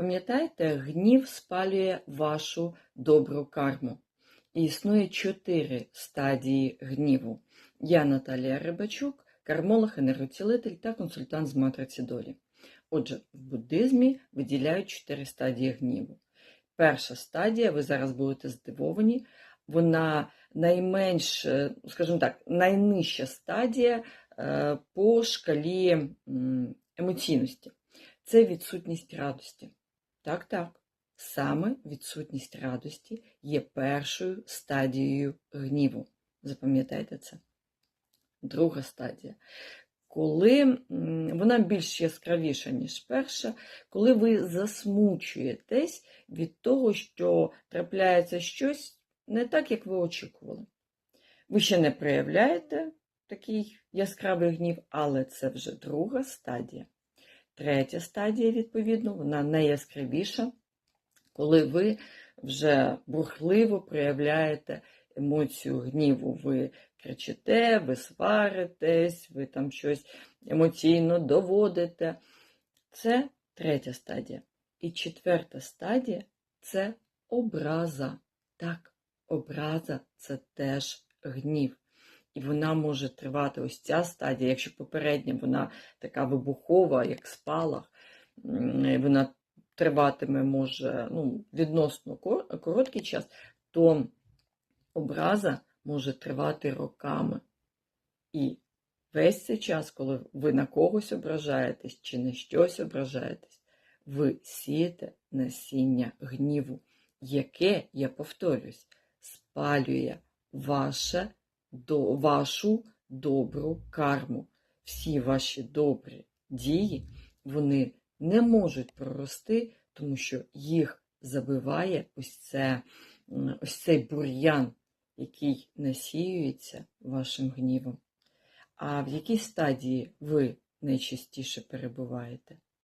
Пам'ятаєте, гнів спалює вашу добру карму. І існує чотири стадії гніву. Я Наталія Рибачук, кармолог, енергоцілитель та консультант з матриці долі. Отже, в буддизмі виділяють чотири стадії гніву. Перша стадія, ви зараз будете здивовані, вона найменш, е, скажімо так, найнижча стадія е, по шкалі емоційності. Це відсутність радості. Так, так. Саме відсутність радості є першою стадією гніву. Запам'ятайте це. Друга стадія. Коли вона більш яскравіша, ніж перша, коли ви засмучуєтесь від того, що трапляється щось не так, як ви очікували. Ви ще не проявляєте такий яскравий гнів, але це вже друга стадія. Третя стадія, відповідно, вона найяскравіша, коли ви вже бурхливо проявляєте емоцію гніву. Ви кричите, ви сваритесь, ви там щось емоційно доводите. Це третя стадія. І четверта стадія це образа. Так, образа це теж гнів. І вона може тривати ось ця стадія, якщо попередня вона така вибухова, як спалах, вона триватиме може ну, відносно короткий час, то образа може тривати роками. І весь цей час, коли ви на когось ображаєтесь чи на щось ображаєтесь, ви сієте насіння гніву, яке, я повторюсь, спалює ваше, до, вашу добру карму. Всі ваші добрі дії, вони не можуть прорости, тому що їх забиває ось, це, ось цей бур'ян, який насіюється вашим гнівом. А в якій стадії ви найчастіше перебуваєте?